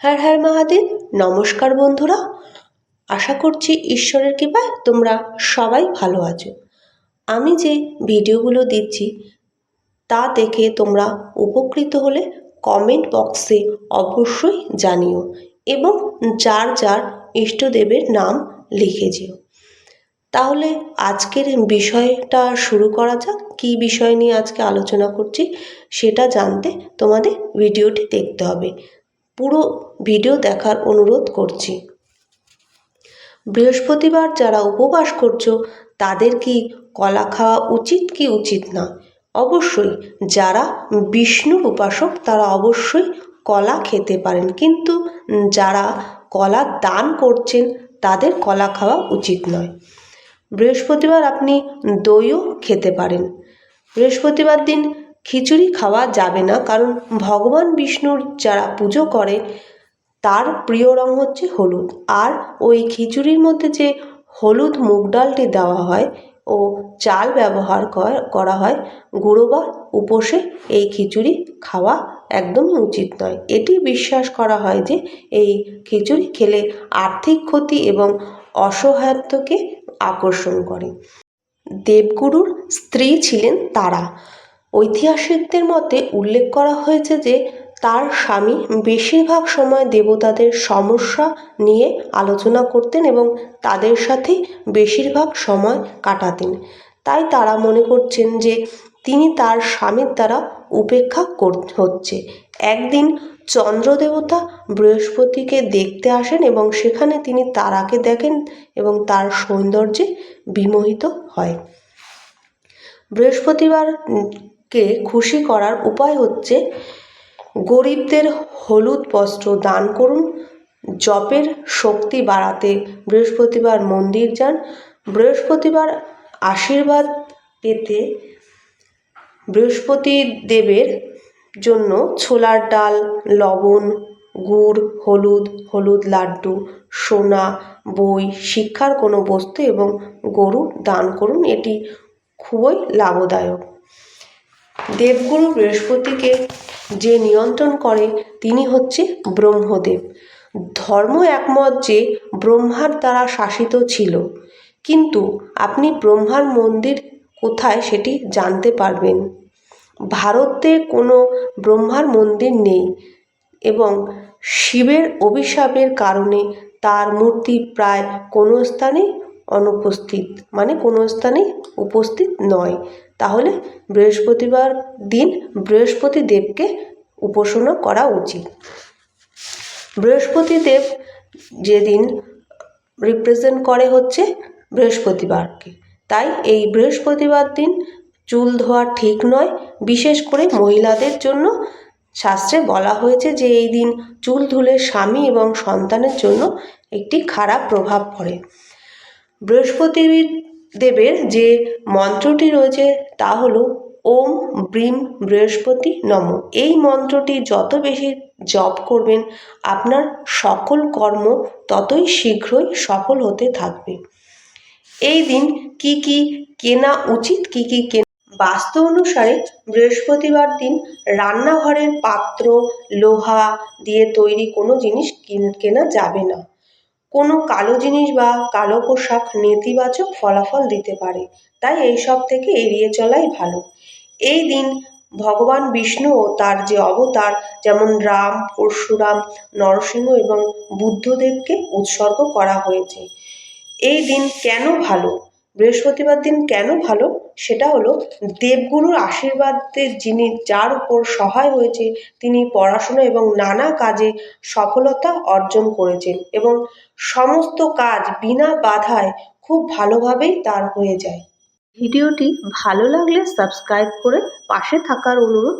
হ্যাঁ হ্যাঁ মহাদেব, নমস্কার বন্ধুরা। আশা করছি ঈশ্বরের কৃপায় তোমরা সবাই ভালো আছো। আমি যে ভিডিওগুলো দিচ্ছি, তা দেখে তোমরা উপকৃত হলে কমেন্ট বক্সে অবশ্যই জানিও এবং যার যার ইষ্টদেবের নাম লিখে যেও। তাহলে আজকের বিষয়টা শুরু করা যাক। কী বিষয় নিয়ে আজকে আলোচনা করছি, সেটা জানতে তোমাদের ভিডিওটি দেখতে হবে। পুরো ভিডিও দেখার অনুরোধ করছি। বৃহস্পতিবার যারা উপবাস করছ, তাদের কি কলা খাওয়া উচিত কি উচিত না? অবশ্যই যারা বিষ্ণুর উপাসক, তারা অবশ্যই কলা খেতে পারেন। কিন্তু যারা কলা দান করছেন, তাদের কলা খাওয়া উচিত নয়। বৃহস্পতিবার আপনি দইও খেতে পারেন। বৃহস্পতিবার দিন খিচুড়ি খাওয়া যাবে না, কারণ ভগবান বিষ্ণুর যারা পুজো করে, তার প্রিয় রং হচ্ছে হলুদ। আর ওই খিচুড়ির মধ্যে যে হলুদ মুগ ডালটি দেওয়া হয় ও চাল ব্যবহার করা হয় গুঁড়ো বা উপসে এই খিচুড়ি খাওয়া একদমই উচিত নয়। এটি বিশ্বাস করা হয় যে এই খিচুড়ি খেলে আর্থিক ক্ষতি এবং অসহায়ত্বকে আকর্ষণ করে। দেবগুরুর স্ত্রী ছিলেন তারা। ঐতিহাসিকদের মতে উল্লেখ করা হয়েছে যে, তার স্বামী বেশিরভাগ সময় দেবতাদের সমস্যা নিয়ে আলোচনা করতেন এবং তাদের সাথে বেশিরভাগ সময় কাটাতেন। তাই তারা মনে করছেন যে, তিনি তার স্বামীর দ্বারা উপেক্ষা কর, হচ্ছে। একদিন চন্দ্র দেবতা বৃহস্পতিকে দেখতে আসেন এবং সেখানে তিনি তারাকে দেখেন এবং তার সৌন্দর্যে বিমোহিত হয়। বৃহস্পতিবারকে খুশি করার উপায় হচ্ছে গরিবদের হলুদ বস্ত্র দান করুন, জপের শক্তি বাড়াতে বৃহস্পতিবার মন্দির যান, বৃহস্পতিবার আশীর্বাদ পেতে বৃহস্পতি দেবের জন্য ছোলার ডাল, লবণ, গুড়, হলুদ হলুদ লাড্ডু, সোনা, বই, শিক্ষার কোনো বস্তু এবং গরু দান করুন, এটি খুবই লাভদায়ক। দেবগুরু বৃহস্পতিকে যে নিয়ন্ত্রণ করে, তিনি হচ্ছে ব্রহ্মদেব। ধর্ম একমত যে ব্রহ্মার দ্বারা শাসিত ছিল। কিন্তু আপনি ব্রহ্মার মন্দির কোথায় সেটি জানতে পারবেন। ভারতে কোনো ব্রহ্মার মন্দির নেই এবং শিবের অভিশাপের কারণে তার মূর্তি প্রায় কোনো স্থানেই অনুপস্থিত। মানে কোনো স্থানে উপস্থিত নয়। তাহলে বৃহস্পতিবার দিন বৃহস্পতি দেবকে উপাসনা করা উচিত। বৃহস্পতি দেব যেদিন রিপ্রেজেন্ট করে হচ্ছে বৃহস্পতিবারকে। তাই এই বৃহস্পতিবার দিন চুল ধোয়া ঠিক নয়। বিশেষ করে মহিলাদের জন্য শাস্ত্রে বলা হয়েছে যে এই দিন চুল ধুলে স্বামী এবং সন্তানের জন্য একটি খারাপ প্রভাব পড়ে। বৃহস্পতি দেবের যে মন্ত্রটি রয়েছে তা হলো ওম ব্রিম বৃহস্পতি নম। এই মন্ত্রটি যত বেশি জপ করবেন, আপনার সকল কর্ম ততই শীঘ্রই সফল হতে থাকবে। এই দিন কি কি কেনা উচিত, কি কি কেনা বাস্তু অনুসারে বৃহস্পতিবার দিন রান্নাঘরের পাত্র, লোহা দিয়ে তৈরি কোনো জিনিস কেনা যাবে না। কোনো কালো জিনিস বা কালো পোশাক নেতিবাচক ফলাফল দিতে পারে। তাই এইসব থেকে এড়িয়ে চলাই ভালো। এই দিন ভগবান বিষ্ণু ও তার যে অবতার, যেমন রাম, পরশুরাম, নরসিংহ এবং বুদ্ধদেবকে উৎসর্গ করা হয়েছে। এই দিন কেন ভালো? বৃহস্পতিবার দিন কেন ভালো? সেটা হলো দেবগুরুর আশীর্বাদের যিনি, যার উপর সহায় হয়েছে, তিনি পড়াশোনা এবং নানা কাজে সফলতা অর্জন করেছেন এবং সমস্ত কাজ বিনা বাধায় খুব ভালোভাবেই তার হয়ে যায়। ভিডিওটি ভালো লাগলে সাবস্ক্রাইব করে পাশে থাকার অনুরোধ